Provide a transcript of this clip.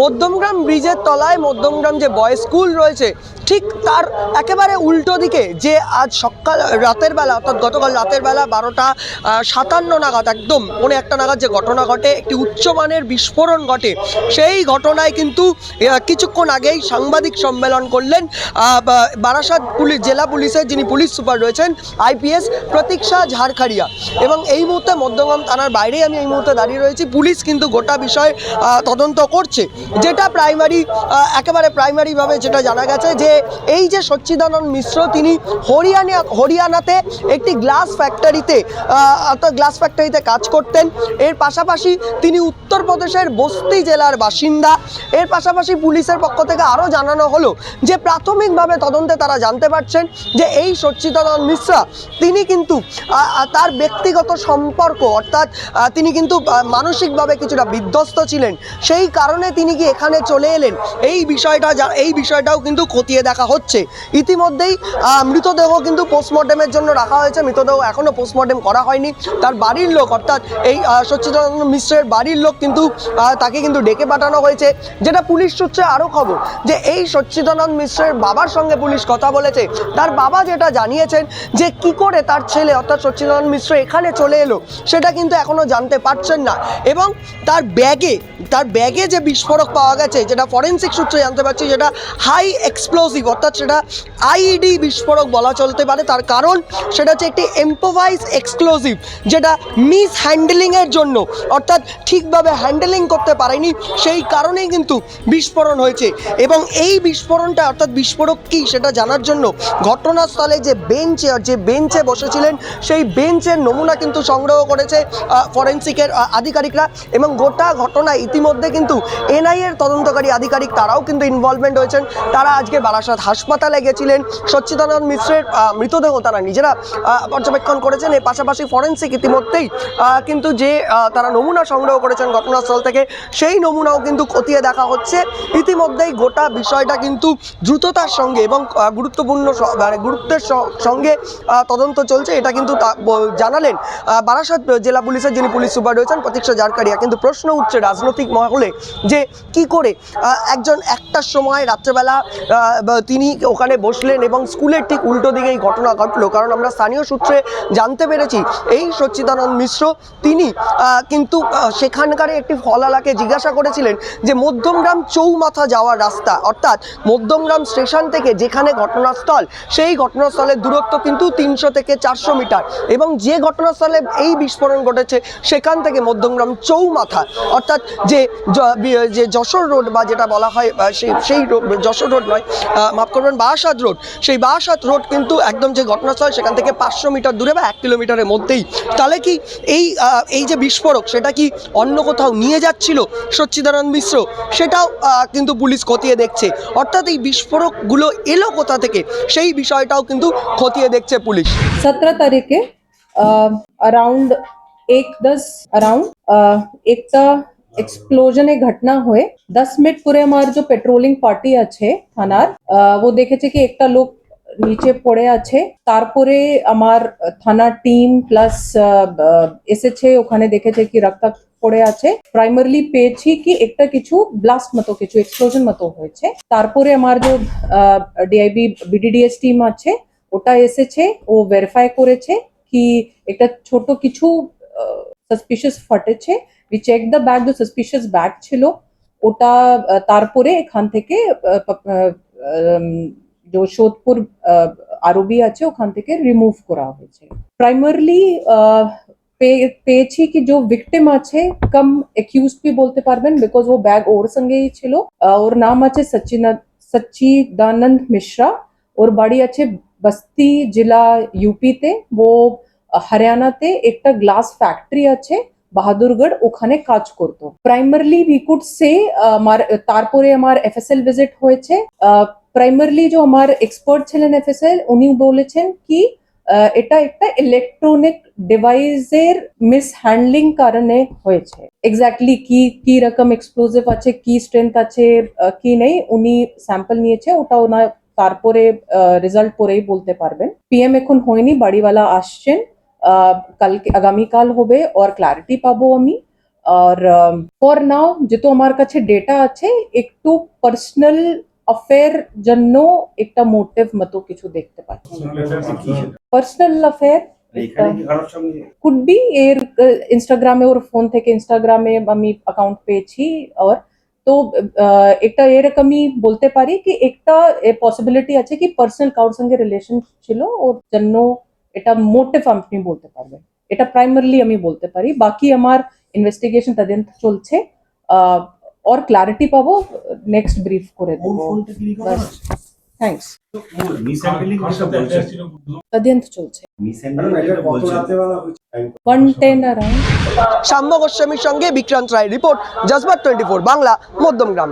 মধ্যমগ্রাম ব্রিজের তলায় মধ্যমগ্রাম যে বয়েজ স্কুল রয়েছে, ঠিক তার একেবারে উল্টো দিকে যে আজ সকাল রাতের বেলা, অর্থাৎ গতকাল রাতের বেলা বারোটা সাতান্ন নাগাদ, একদম মনে একটা নাগাদ যে ঘটনা ঘটে, একটি উচ্চমানের বিস্ফোরণ ঘটে, সেই ঘটনায় কিন্তু কিছুক্ষণ আগেই সাংবাদিক সম্মেলন করলেন বারাসাত পুলিশ, জেলা পুলিশের যিনি পুলিশ সুপার রয়েছেন আইপিএস প্রতীক্ষা ঝাড়খাড়িয়া। এবং এই মুহূর্তে মধ্যমগ্রাম থানার বাইরেই আমি এই মুহূর্তে দাঁড়িয়ে রয়েছি, পুলিশ কিন্তু গোটা বিষয় তদন্ত করছে। যেটা প্রাইমারি একেবারে প্রাইমারিভাবে যেটা জানা গেছে যে এই যে সচ্চিদানন্দ মিশ্র, তিনি হরিয়ানা, হরিয়ানাতে একটি গ্লাস ফ্যাক্টরিতে অর্থাৎ গ্লাস ফ্যাক্টরিতে কাজ করতেন। এর পাশাপাশি তিনি উত্তরপ্রদেশের বস্তি জেলার বাসিন্দা। এর পাশাপাশি পুলিশের পক্ষ থেকে আরও জানানো হলো যে প্রাথমিকভাবে তদন্তে তারা জানতে পারছেন যে এই সচ্চিদানন্দ মিশ্রা, তিনি কিন্তু তার ব্যক্তিগত সম্পর্ক, অর্থাৎ তিনি কিন্তু মানসিকভাবে কিছুটা বিধ্বস্ত ছিলেন। সেই কারণে তিনি কি এখানে চলে এলেন? এই বিষয়টা এই বিষয়টাও কিন্তু খতিয়ে দেখা হচ্ছে। ইতিমধ্যেই মৃতদেহ কিন্তু পোস্টমর্টেমের জন্য রাখা হয়েছে। মৃতদেহ এখনও পোস্টমর্টেম করা হয়নি। তার বাড়ির লোক, অর্থাৎ এই সচ্চিদানন্দ মিশ্রের বাড়ির লোক কিন্তু তাকে কিন্তু ডেকে পাঠানো হয়েছে। যেটা পুলিশ সূত্রে আরও খবর, যে এই সচ্চিদানন্দ মিশ্রের বাবার সঙ্গে পুলিশ কথা বলেছে। তার বাবা যেটা জানিয়েছেন, যে কি করে তার ছেলে, অর্থাৎ সচ্চিদানন্দ মিশ্র এখানে চলে এলো, সেটা কিন্তু এখনও জানতে পারছেন না। এবং তার ব্যাগে তার ব্যাগে যে বিস্ফোরক পাওয়া গেছে, যেটা ফরেন্সিক সূত্রে জানতে পারছি, যেটা হাই এক্সপ্লোসিভ অর্থাৎ সেটা আইডি বিস্ফোরক বলা চলতে পারে। তার কারণ সেটা হচ্ছে একটি এম্পোভাইজ এক্সক্লুসিভ যেটা মিস হ্যান্ডেলিংয়ের জন্য, অর্থাৎ ঠিকভাবে হ্যান্ডেলিং করতে পারেনি, সেই কারণেই কিন্তু বিস্ফোরণ হয়েছে। এবং এই বিস্ফোরণটা, অর্থাৎ বিস্ফোরক কী, সেটা জানার জন্য ঘটনাস্থলে যে বেঞ্চে যে বেঞ্চে বসেছিলেন, সেই বেঞ্চের নমুনা কিন্তু সংগ্রহ করেছে ফরেন্সিকের আধিকারিকরা। এবং গোটা ঘটনায় ইতিমধ্যে কিন্তু এনআইএর তদন্তকারী আধিকারিক তারাও কিন্তু ইনভলভমেন্ট হয়েছেন। তারা আজকে বারাসাত হাসপাতালে গেছিলেন। সচ্চিদানন্দ মিশ্রের মৃতদেহ তারা নিজেরা পর্যবেক্ষণ করেছেন। এর পাশাপাশি ফরেন্সিক ইতিমধ্যেই কিন্তু যে তারা নমুনা সংগ্রহ করেছেন ঘটনাস্থল থেকে, সেই নমুনাও কিন্তু খতিয়ে দেখা হচ্ছে। ইতিমধ্যেই গোটা বিষয়টা কিন্তু দ্রুততার সঙ্গে এবং গুরুত্বপূর্ণ মানে গুরুত্বের সঙ্গে তদন্ত চলছে। এটা কিন্তু জানালেন বারাসাত জেলা পুলিশের যিনি পুলিশ সুপার রয়েছেন, প্রতীক্ষা জারকারিয়া। কিন্তু প্রশ্ন উঠছে রাজনৈতিক মহলে যে কি করে একজন একটার সময় রাত্রেবেলা তিনি ওখানে বসলেন এবং স্কুলের ঠিক উল্টো দিকে এই ঘটনা ঘটলো। কারণ আমরা স্থানীয় সূত্রে জানতে পেরেছি, এই সচ্চিদানন্দ মিশ্র তিনি কিন্তু সেখানকার একটি ফলালাকে জিজ্ঞাসা করেছিলেন যে মধ্যমগ্রাম চৌমাথা যাওয়ার রাস্তা, অর্থাৎ মধ্যমগ্রাম স্টেশন থেকে যেখানে ঘটনাস্থল, সেই ঘটনাস্থলের দূরত্ব কিন্তু তিনশো থেকে চারশো মিটার। এবং যে ঘটনাস্থলে এই বিস্ফোরণ ঘটেছে, সেখান থেকে মধ্যমগ্রাম চৌমাথা, অর্থাৎ যে যে যশোর রোড বা যেটা বলা হয় আহ, সেই সেই রো- যশোর রোড নয় আহ, মাফ করবেন বারাসাত রোড সেই বারাসাত রোড কিন্তু একদম যে ঘটনাস্থল সেখান থেকে পাঁচশো মিটার দূরে বা এক কিলোমিটারের মধ্যেই তাহলে কি এই আহ, এই যে বিস্ফোরক সেটা কি অন্য কোথাও নিয়ে যাচ্ছিল সচ্চিদানন্দ মিশ্র সেটাও আহ, কিন্তু পুলিশ খতিয়ে দেখছে অর্থাৎ এই বিস্ফোরকগুলো এলো কোথা থেকে সেই বিষয়টাও কিন্তু খতিয়ে দেখছে পুলিশ सत्रह तारीख के अराउंड एक दस अराउंड একটা এক্সপ্লোজন এ ঘটনা হয়ে দশ মিনিট পরে আমার যে পেট্রোলিং পার্টি আছে থানার ও দেখেছে কি একটা লোক নিচে পড়ে আছে তারপরে আমার থানা টিম প্লাস এসেছে ওখানে দেখেছে কি রক্ত পড়ে আছে প্রাইমারলি পেয়েছি কি একটা কিছু ব্লাস্ট মতো কিছু এক্সপ্লোজন মতো হয়েছে তারপরে আমার যে ডিআইবি বিডিডিএস টিম আছে ওটা এসেছে ও ভেরিফাই করেছে কি একটা ছোট কিছু সাসপিশিয়াস ফাটেছে উই চেক দ্য ব্যাগ যে সাসপিশিয়াস ব্যাগ ছিল ওটা আহ, তারপরে এখান থেকে আহ, প- আহ, উম, যে সোদপুর আরবি আছে ওখান থেকে রিমুভ করা হয়েছে প্রাইমারলি পেয়েছি কি যে ভিকটিম আছে কম একিউজ বি বলতে পারবেন বিকজ ও ব্যাগ ওর সঙ্গেই ছিল আহ, ওর নাম আছে সচিন সচ্চিদানন্দ মিশ্রা ওর বাড়ি আছে বস্তি জেলা ইউপিতে ও হরিয়ানাতে একটা গ্লাস ফ্যাক্টরি আছে, বাহাদুরগড়, ওখানে কাজ করতো। প্রাইমারলি উই কুড সে আমার তারপরে আমার এফএসএল ভিজিট হয়েছে। প্রাইমারলি যে আমার এক্সপার্ট ছিলেন এফএসএল উনি বলেছেন কি এটা একটা ইলেকট্রনিক ডিভাইসের মিসহ্যান্ডলিং কারণে হয়েছে। এক্স্যাক্টলি কি কি রকম এক্সপ্লোসিভ আছে, কি স্ট্রেংথ আছে কি নেই, উনি স্যাম্পল নিয়েছে, ওটা ওনার তারপরে রেজাল্ট পরেই বলতে পারবেন। পিএম এখন হয়নি, বাড়িওয়ালা আসছেন। কালকে আগামীকাল হবে ওর ক্লারিটি পাবো আমি আর ফর নাও যেহেতু আমার কাছে ডেটা আছে একটু পার্সোনাল অ্যাফেয়ার জন্য একটা মোটিভ মতো কিছু দেখতে পাচ্ছি পার্সোনাল অ্যাফেয়ার এখানে কি কারোর সঙ্গে কুড বি এর ইনস্টাগ্রামে ওর ফোন থেকে ইনস্টাগ্রামে আমি অ্যাকাউন্ট পেয়েছি আর তো আহ, একটা এরকমই বলতে পারি কি একটা পসিবিলিটি আছে কি পার্সোনাল কারোর সঙ্গে রিলেশন ছিল ওর জন্য এটা মোটিভ আপনি বলতে পারবেন। এটা প্রাইমারলি আমি বলতে পারি। বাকি আমার ইনভেস্টিগেশন তদন্ত চলছে। আহ, ওর ক্লারিটি পাবো নেক্সট ব্রিফ করে দেবো। থ্যাঙ্কস তদন্ত চলছে। সাম্য গোস্বামীর সঙ্গে বিক্রান্ত রায় রিপোর্ট জজবাত টোয়েন্টি ফোর বাংলা মধ্যমগ্রাম